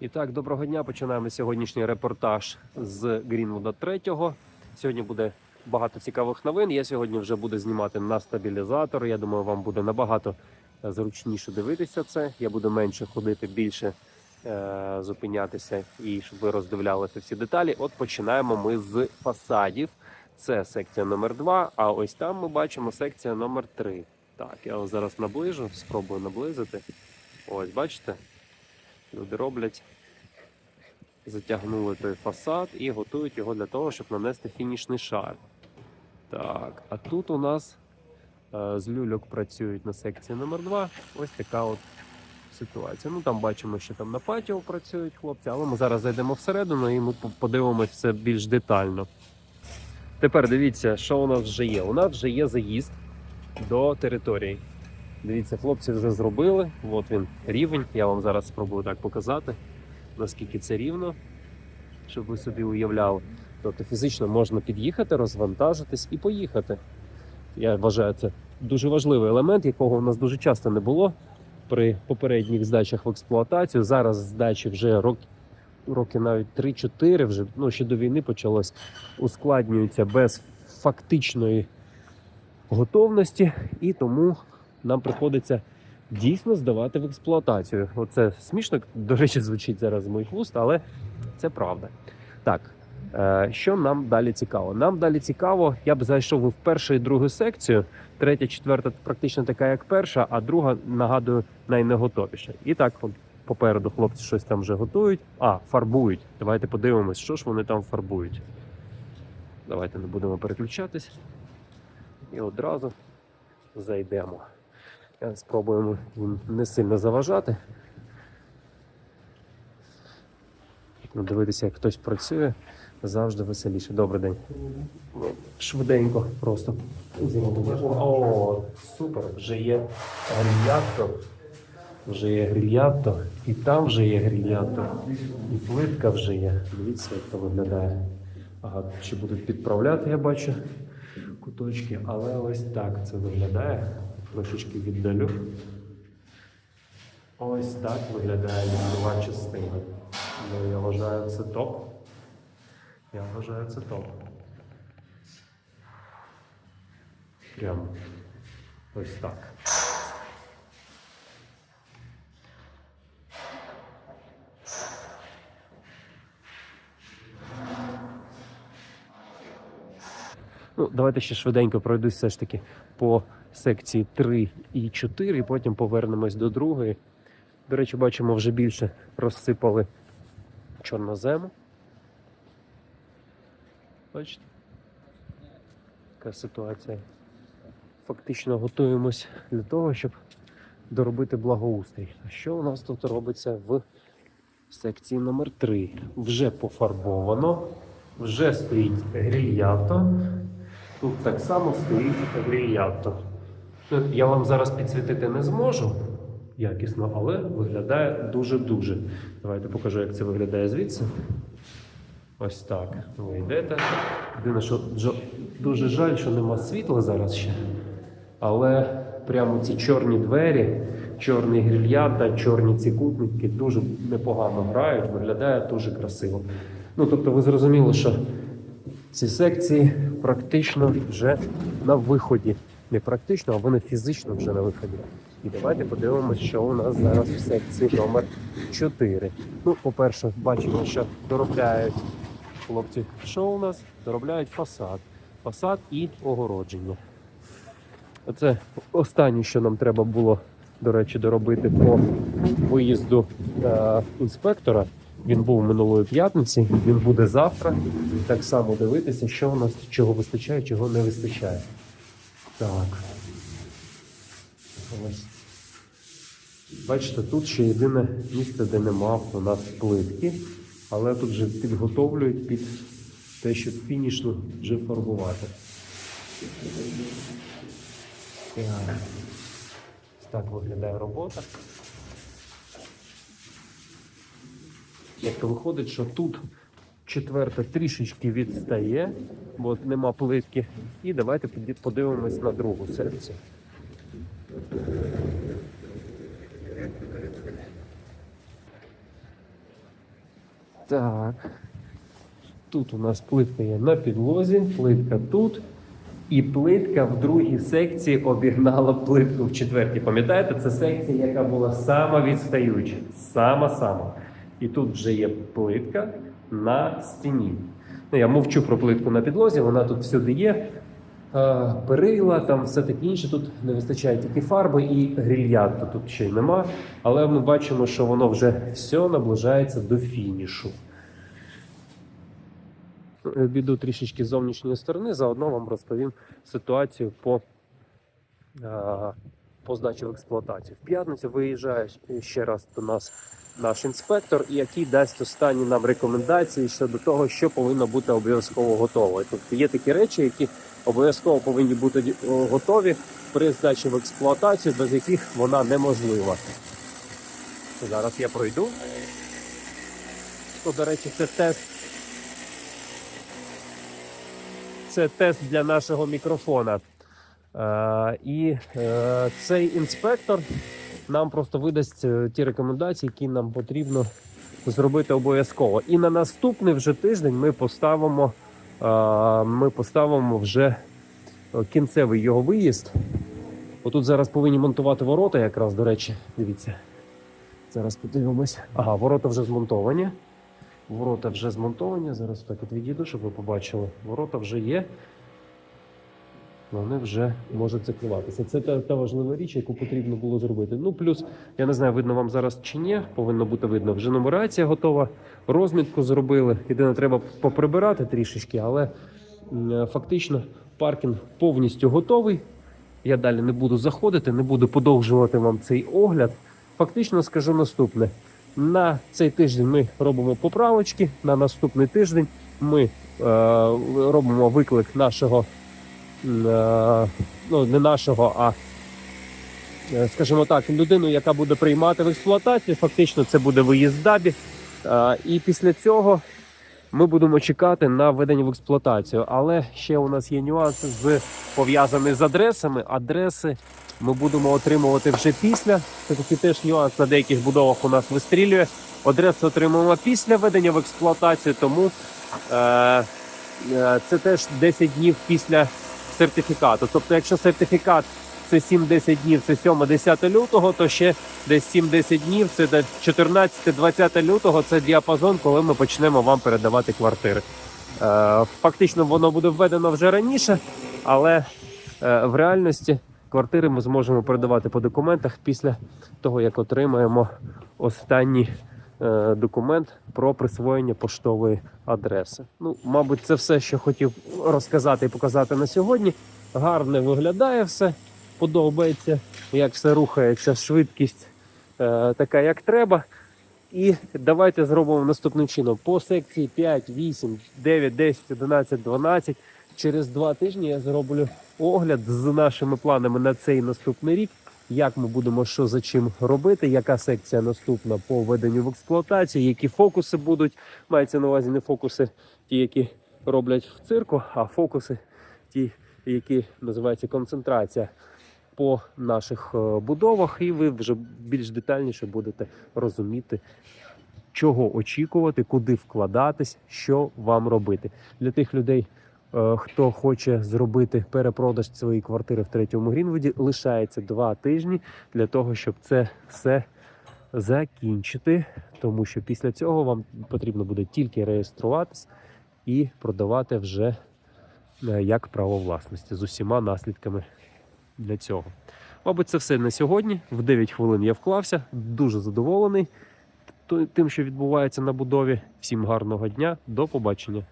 І так, доброго дня. Починаємо сьогоднішній репортаж з Грінвуда 3. Сьогодні буде багато цікавих новин. Я сьогодні вже буду знімати на стабілізатор. Я думаю, вам буде набагато е, зручніше дивитися це. Я буду менше ходити, більше е, зупинятися і щоб ви роздивлялися всі деталі. От починаємо ми з фасадів. Це секція номер 2, а ось там ми бачимо секція номер 3. Так, я зараз наближу, спробую наблизити. Ось, бачите? Люди роблять, затягнули той фасад і готують його для того, щоб нанести фінішний шар. Так, а тут у нас е, з люльок працюють на секції номер 2 Ось така от ситуація. Ну там бачимо, що там на патіо працюють хлопці, але ми зараз зайдемо всередину і ми подивимося все більш детально. Тепер дивіться, що у нас вже є. У нас вже є заїзд до території. Дивіться, хлопці вже зробили. От він рівень. Я вам зараз спробую так показати, наскільки це рівно, щоб ви собі уявляли. Тобто фізично можна під'їхати, розвантажитись і поїхати. Я вважаю, це дуже важливий елемент, якого у нас дуже часто не було при попередніх здачах в експлуатацію. Зараз здачі вже роки, роки навіть 3-4, вже ну, ще до війни почалось, ускладнюються без фактичної готовності, і тому нам приходиться дійсно здавати в експлуатацію. Оце смішно, до речі, звучить зараз з моїх вуст, але це правда. Так, е, що нам далі цікаво? Нам далі цікаво, я б зайшов в першу і другу секцію. Третя, четверта практично така, як перша, а друга, нагадую, найнеготовіша. І так, попереду хлопці щось там вже готують. А, фарбують. Давайте подивимось, що ж вони там фарбують. Давайте не будемо переключатись. І одразу зайдемо. Спробуємо їм не сильно заважати. Ну, Дивитися, як хтось працює, завжди веселіше. Добрий день. Швиденько просто. О, супер! Вже є грильятто. Вже є грильятто. І там вже є грильятто. І плитка вже є. Дивіться, як це виглядає. Ага, ще будуть підправляти, я бачу куточки, але ось так це виглядає. Трошечки віддалю. Ось так виглядає лісова частина. Ну, я вважаю, це топ. Я вважаю, це топ. Прямо. Ось так. Ну, давайте ще швиденько пройдусь все ж таки по секції 3 і 4, і потім повернемось до другої. До речі, бачимо, вже більше розсипали чорнозему. Бачите? Така ситуація. Фактично готуємось для того, щоб доробити благоустрій. А що у нас тут робиться в секції номер 3 Вже пофарбовано, вже стоїть грильято. Тут так само стоїть грильято. Ну, Я вам зараз підсвітити не зможу якісно, але виглядає дуже-дуже. Давайте покажу, як це виглядає звідси. Ось так. Ви йдете. Єдине, що дуже жаль, що нема світла зараз ще. Але прямо ці чорні двері, чорні грильята, чорні ці кутники дуже непогано грають, виглядає дуже красиво. Ну, тобто, ви зрозуміли, що ці секції практично вже на виході. Не практично, а вони фізично вже на виході. І давайте подивимося, що у нас зараз в секції номер 4. Ну, по-перше, бачимо, що доробляють хлопці. Що у нас? Доробляють фасад. Фасад і огородження. Оце останнє, що нам треба було, до речі, доробити по виїзду е, інспектора. Він був минулої п'ятниці, він буде завтра. Так само дивитися, що у нас чого вистачає, чого не вистачає. Так. Ось. Бачите, тут ще єдине місце, де нема у нас плитки, але тут вже підготовлюють під те, щоб фінішно вже фарбувати. Так. Так виглядає робота. Як виходить, що тут четверта трішечки відстає, бо нема плитки. І давайте подивимось на другу секцію. Так. Тут у нас плитка є на підлозі, плитка тут. І плитка в другій секції обігнала плитку в четвертій. Пам'ятаєте, це секція, яка була сама відстаюча. Сама-сама. І тут вже є плитка на стіні. Ну, я мовчу про плитку на підлозі, вона тут всюди є. Е, Перила, там все таке інше. Тут не вистачає тільки фарби і грильянту тут ще й нема. Але ми бачимо, що воно вже все наближається до фінішу. Біду трішечки з зовнішньої сторони, заодно вам розповім ситуацію по, е, по здачі в експлуатацію. В п'ятницю виїжджає ще раз до нас наш інспектор, який дасть останні нам рекомендації щодо того, що повинно бути обов'язково готово. Тобто є такі речі, які обов'язково повинні бути готові при здачі в експлуатацію, без яких вона неможлива. Зараз я пройду. То, до речі, це тест. Це тест для нашого мікрофона. Е, і е, цей інспектор нам просто видасть е, ті рекомендації, які нам потрібно зробити обов'язково. І на наступний вже тиждень ми поставимо, ми поставимо вже кінцевий його виїзд. Отут зараз повинні монтувати ворота, якраз, до речі, дивіться. Зараз подивимось. Ага, ворота вже змонтовані. Ворота вже змонтовані. Зараз так відійду, щоб ви побачили. Ворота вже є. Вони вже можуть закриватися. Це та, та важлива річ, яку потрібно було зробити. Ну, плюс, я не знаю, видно вам зараз чи ні, повинно бути видно. Вже нумерація готова, розмітку зробили. Єдине, треба поприбирати трішечки, але фактично паркінг повністю готовий. Я далі не буду заходити, не буду подовжувати вам цей огляд. Фактично скажу наступне: на цей тиждень ми робимо поправочки. На наступний тиждень ми е, робимо виклик нашого, ну не нашого, а е, скажімо так, людину, яка буде приймати в експлуатацію. Фактично, це буде виїзд дабі. І після цього ми будемо чекати на введення в експлуатацію. Але ще у нас є нюанси з пов'язані з адресами. Адреси ми будемо отримувати вже після. Це такий теж нюанс на деяких будовах у нас вистрілює. Адресу отримуємо після введення в експлуатацію, тому е, е, це теж 10 днів після сертифікату. Тобто, якщо сертифікат це 7-10 днів, це 7-10 лютого, то ще десь 7-10 днів, це 14-20 лютого, це діапазон, коли ми почнемо вам передавати квартири. Е, Фактично воно буде введено вже раніше, але е, в реальності квартири ми зможемо передавати по документах після того, як отримаємо останній е, документ про присвоєння поштової адреси. Ну, мабуть, це все, що хотів розказати і показати на сьогодні. Гарне виглядає все, подобається, як все рухається, швидкість е, така, як треба. І давайте зробимо наступним чином. По секції 5, 8, 9, 10, 11, 12. Через два тижні я зроблю огляд з нашими планами на цей наступний рік. Як ми будемо що за чим робити, яка секція наступна по введенню в експлуатацію, які фокуси будуть. Мається на увазі не фокуси, ті, які роблять в цирку, а фокуси, ті, які називаються концентрація по наших е, будовах, і ви вже більш детальніше будете розуміти, чого очікувати, куди вкладатись, що вам робити. Для тих людей, хто хоче зробити перепродаж своєї квартири в третьому Грінвуді, лишається два тижні для того, щоб це все закінчити. Тому що після цього вам потрібно буде тільки реєструватись і продавати вже е, як право власності з усіма наслідками для цього. Мабуть, це все на сьогодні. В 9 хвилин я вклався. Дуже задоволений тим, що відбувається на будові. Всім гарного дня, до побачення.